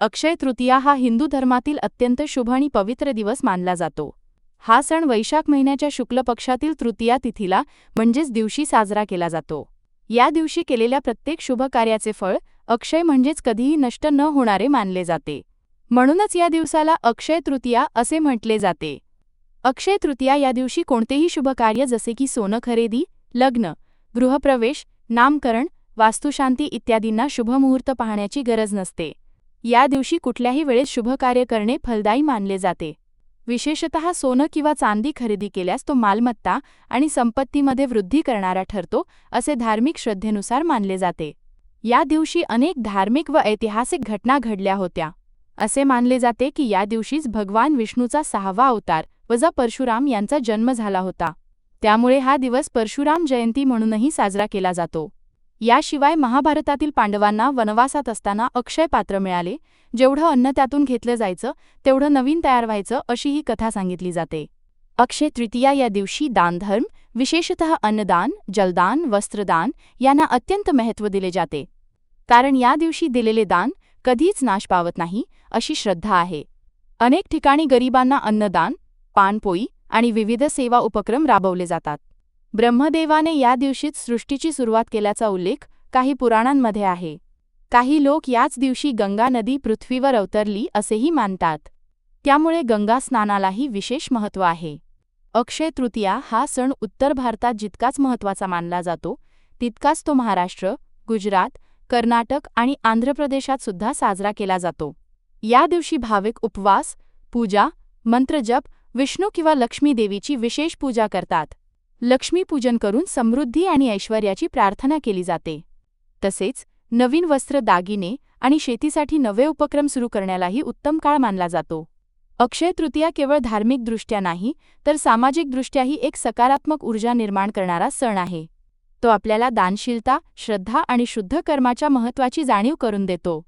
अक्षय तृतीया हा हिंदू धर्मातील अत्यंत शुभ आणि पवित्र दिवस मानला जातो. हा सण वैशाख महिन्याच्या शुक्ल पक्षातील तृतीया तिथीला म्हणजेच दिवशी साजरा केला जातो. या दिवशी केलेल्या प्रत्येक शुभ कार्याचे फळ अक्षय म्हणजेच कधीही नष्ट न होणारे मानले जाते. म्हणूनच या दिवसाला अक्षय तृतीया असे म्हटले जाते. अक्षय तृतीया या दिवशी कोणतेही शुभ कार्य जसे की सोनं खरेदी लग्न गृहप्रवेश नामकरण वास्तुशांती इत्यादींना शुभमुहूर्त पाहण्याची गरज नसते. या दिवशी कुठल्याही वेळेस शुभ कार्य करणे फलदायी मानले जाते. विशेषतः सोनं किंवा चांदी खरेदी केल्यास तो मालमत्ता आणि संपत्तीमध्ये वृद्धी करणारा ठरतो असे धार्मिक श्रद्धेनुसार मानले जाते. या दिवशी अनेक धार्मिक व ऐतिहासिक घटना घडल्या होत्या. असे मानले जाते की या दिवशीच भगवान विष्णूचा सहावा अवतार वजा परशुराम यांचा जन्म झाला होता. त्यामुळे हा दिवस परशुराम जयंती म्हणूनही साजरा केला जातो. याशिवाय महाभारतातील पांडवांना वनवासात असताना अक्षय पात्र मिळाले जेवढं अन्न त्यातून घेतलं जायचं तेवढं नवीन तयार व्हायचं अशी ही कथा सांगितली जाते. अक्षय तृतीया या दिवशी दानधर्म विशेषतः अन्नदान जलदान वस्त्रदान यांना अत्यंत महत्त्व दिले जाते. कारण या दिवशी दिलेले दान कधीच नाश पावत नाही अशी श्रद्धा आहे. अनेक ठिकाणी गरिबांना अन्नदान पानपोई आणि विविध सेवा उपक्रम राबवले जातात. ब्रह्मदेवाने या दिवशीच सृष्टीची सुरुवात केल्याचा उल्लेख काही पुराणांमध्ये आहे. काही लोक याच दिवशी गंगा नदी पृथ्वीवर अवतरली असेही मानतात. त्यामुळे गंगा स्नानालाही विशेष महत्त्व आहे. अक्षय तृतीया हा सण उत्तर भारतात जितकाच महत्त्वाचा मानला जातो तितकाच तो महाराष्ट्र गुजरात कर्नाटक आणि आंध्र प्रदेशात सुद्धा साजरा केला जातो. या दिवशी भाविक उपवास पूजा मंत्रजप विष्णू किंवा लक्ष्मी देवीची विशेष पूजा करतात. लक्ष्मीपूजन करून समृद्धी आणि ऐश्वर्याची प्रार्थना केली जाते. तसेच नवीन वस्त्र दागिने आणि शेतीसाठी नवे उपक्रम सुरू करण्यालाही उत्तम काळ मानला जातो. अक्षय तृतीया केवळ धार्मिकदृष्ट्या नाही तर सामाजिकदृष्ट्याही एक सकारात्मक ऊर्जा निर्माण करणारा सण आहे. तो आपल्याला दानशीलता श्रद्धा आणि शुद्ध कर्माच्या महत्त्वाची जाणीव करून देतो.